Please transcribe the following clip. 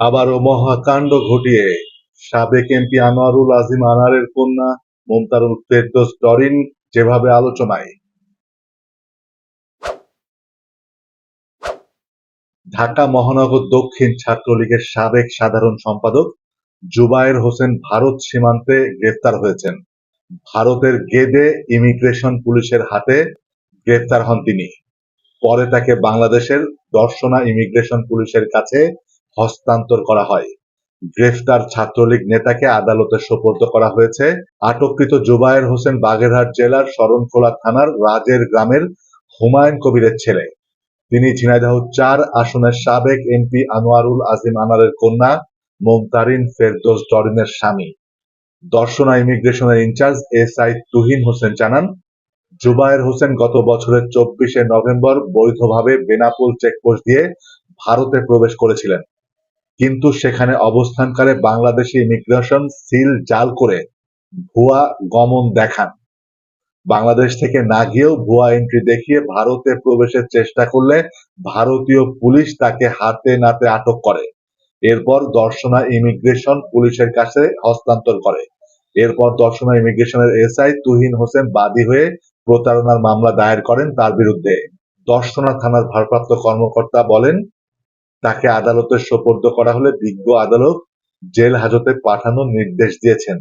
আবারও মহাকাণ্ড ঘটিয়ে সাবেক এমপি আনোয়ারুল আজিম আনারের কন্যা মমতারুল ফেরদৌস ডরিন যেভাবে আলোচনায়। ঢাকা মহানগর দক্ষিণ ছাত্রলীগের সাবেক সাধারণ সম্পাদক জুবায়ের হোসেন ভারত সীমান্তে গ্রেফতার হয়েছেন। ভারতের গেদে ইমিগ্রেশন পুলিশের হাতে গ্রেফতার হন তিনি। পরে তাকে বাংলাদেশের দর্শনা ইমিগ্রেশন পুলিশের কাছে হস্তান্তর করা হয়। গ্রেফতার ছাত্রলীগ নেতাকে আদালতে সোপর্দ করা হয়েছে। আটককৃত জুবায়ের হোসেন বাগেরহাট জেলার শরণখোলা থানার রাজের গ্রামের হুমায়ুন কবিরের ছেলে। তিনি ঝিনাইদহ চার আসনের সাবেক এমপি আনোয়ারুল আজিম আনারের কন্যা মোমতারিন ফেরদৌস ডরিনের স্বামী। দর্শনা ইমিগ্রেশনের incharge S I Tuhin Hossain জানান, জুবায়ের হোসেন গত বছরের চব্বিশে নভেম্বর বৈধভাবে বেনাপুল চেকপোস্ট দিয়ে ভারতে প্রবেশ করেছিলেন। কিন্তু সেখানে অবস্থানকালে বাংলাদেশি ইমিগ্রেশন সিল জাল করে ভুয়া গমন দেখান। বাংলাদেশ থেকে না গিয়েও ভুয়া এন্ট্রি দেখিয়ে ভারতে প্রবেশের চেষ্টা করলে ভারতীয় পুলিশ তাকে হাতে নাতে আটক করে। এরপর দর্শনা ইমিগ্রেশন পুলিশের কাছে হস্তান্তর করে। এরপর দর্শনা ইমিগ্রেশনের এসআই তুহিন হোসেন বাদী হয়ে প্রতারণার মামলা দায়ের করেন তার বিরুদ্ধে। দর্শনা থানার ভারপ্রাপ্ত কর্মকর্তা বলেন তাকে আদালতে সোপর্দ করা হলে বিজ্ঞ আদালত জেল হাজতে পাঠানোর নির্দেশ দিয়েছেন।